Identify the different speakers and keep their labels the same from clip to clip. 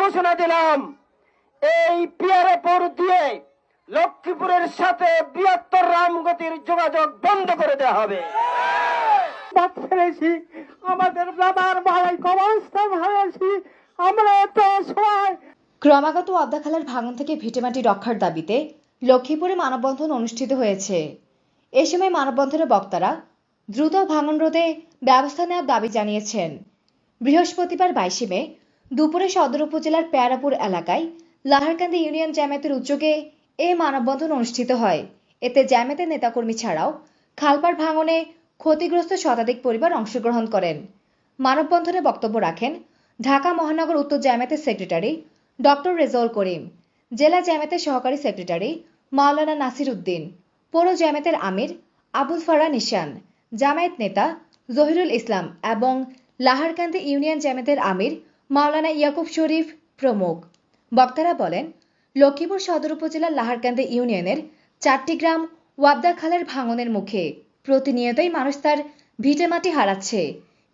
Speaker 1: ঘোষণা দিলাম। এই পিয়ারেপুর দিয়ে লক্ষ্মীপুরের সাথে বৃহত্তর রামগতির যোগাযোগ বন্ধ করে দেওয়া হবে। ফেলেছি। আমাদের বাবার ভাই অবস্থান হয়েছি আমরা তো সবাই
Speaker 2: ক্রমাগত অবদাখালার ভাঙন থেকে ভিটেমাটি রক্ষার দাবিতে লক্ষ্মীপুরে মানববন্ধন অনুষ্ঠিত হয়েছে। এ সময় মানববন্ধনের বক্তারা দ্রুত ভাঙন রোধে ব্যবস্থা নেওয়ার দাবি জানিয়েছেন। বৃহস্পতিবার বাইশে মে দুপুরে সদর উপজেলার প্যারাপুর এলাকায় লাহারকান্দি ইউনিয়ন জামায়াতের উদ্যোগে এ মানববন্ধন অনুষ্ঠিত হয়। এতে জামায়াতের নেতাকর্মী ছাড়াও খালপাড় ভাঙনে ক্ষতিগ্রস্ত শতাধিক পরিবার অংশগ্রহণ করেন। মানববন্ধনে বক্তব্য রাখেন ঢাকা মহানগর উত্তর জামায়াতের সেক্রেটারি ডক্টর রেজাউল করিম, জেলা জামায়াতের সহকারী সেক্রেটারি মাওলানা নাসির উদ্দিন, পৌর জামায়াতের আমির আবুল ফারা নিশান, জামায়াত নেতা জহিরুল ইসলাম এবং লাহারকান্দি ইউনিয়ন জামায়াতের আমির মাওলানা ইয়াকুব শরীফ প্রমুখ। বক্তারা বলেন, লক্ষ্মীপুর সদর উপজেলার লাহারকান্দি ইউনিয়নের চারটি গ্রাম ওয়াবদা খালের ভাঙনের মুখে প্রতিনিয়তই মানুষ তার ভিটেমাটি হারাচ্ছে।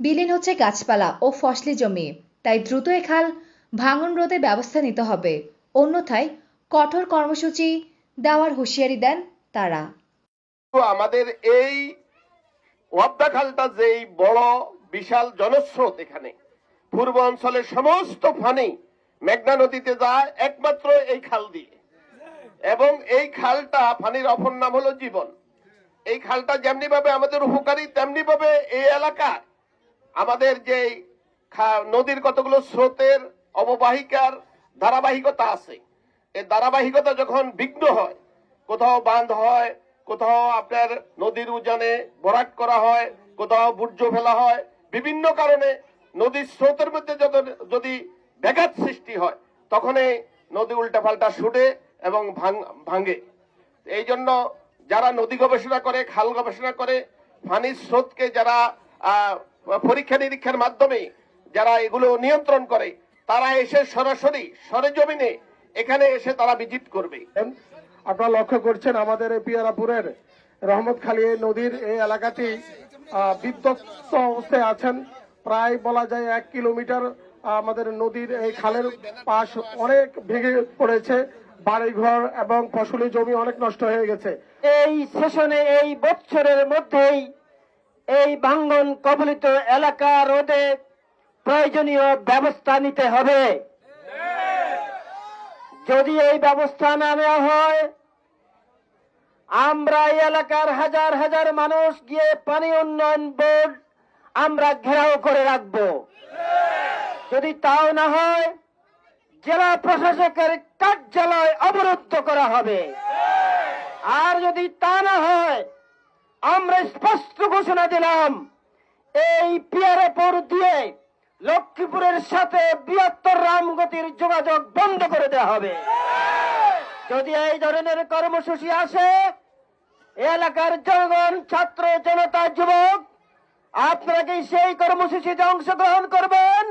Speaker 2: বিলীন হচ্ছে গাছপালা ও ফসলি জমি, তাই দ্রুত এ খাল ভাঙন রোধে ব্যবস্থা নিতে হবে। অন্যথায় কঠোর কর্মসূচি দেওয়ার হুঁশিয়ারি দেন তারা।
Speaker 3: আমাদের এই ওয়াবদা খালটা যেই বড়, বিশাল জনস্রোত এখানে পূর্ব অঞ্চলের সমস্ত পানি মেঘনা নদীতে যায় একমাত্র এই খাল দিয়ে। এবং এই খালটা পানির অপর নাম হলো জীবন। এই খালটা যেমনি ভাবে আমাদের উপকারী তেমনি ভাবে এই এলাকা আমাদের যে নদীর কতগুলো স্রোতের অববাহিকার ধারাবাহিকতা আছে। এই ধারাবাহিকতা যখন বিঘ্ন হয়, কোথাও বাঁধ হয়, কোথাও আপনার নদীর উজানে ভরাট করা হয়, কোথাও বর্জ্য ফেলা হয়, বিভিন্ন কারণে নদীর স্রোতের মধ্যে যত- যদি ব্যাঘাত সৃষ্টি হয় তখন এই নদী উল্টা পাল্টা ছুটে এবং ভাঙ- এই জন্য যারা নদী গবেষণা করে, খাল গবেষণা করে, পানির স্রোতকে যারা পরীক্ষা নিরীক্ষার মাধ্যমে যারা এগুলো নিয়ন্ত্রণ করে, তারা এসে সরাসরি সরেজমিনে এখানে এসে তারা ভিজিট করবে।
Speaker 4: আপনারা লক্ষ্য করছেন আমাদের পিয়ারাপুরের রহমতখালী এই নদীর এই এলাকাটি বিধ্বস্ত অবস্থায় আছেন। প্রায় বলা যায় এক কিলোমিটার আমাদের নদীর এই খালের পাশ অনেক ভেঙে পড়েছে, বাড়িঘর এবং ফসলি জমি অনেক নষ্ট হয়ে গেছে।
Speaker 1: এই সেশনে এই বছরের মধ্যেই এই ভাঙ্গন কবলিত এলাকা রোধে প্রয়োজনীয় ব্যবস্থা নিতে হবে। যদি এই ব্যবস্থা না নেওয়া হয়, আমরা এই এলাকার হাজার হাজার মানুষ গিয়ে পানি উন্নয়ন বোর্ড আমরা ঘেরাও করে রাখব। যদি তাও না হয়, জেলা প্রশাসকের কার্যালয় অবরুদ্ধ করা হবে। আর যদি তা না হয়, আমরা স্পষ্ট ঘোষণা দিলাম, এই পিয়ারেপুর দিয়ে লক্ষ্মীপুরের সাথে বৃহত্তর রামগতির যোগাযোগ বন্ধ করে দেওয়া হবে। যদি এই ধরনের কর্মসূচি আসে, এলাকার জনগণ, ছাত্র, জনতা, যুবক আপনারা কি সেই কর্মসূচিতে অংশগ্রহণ করবেন?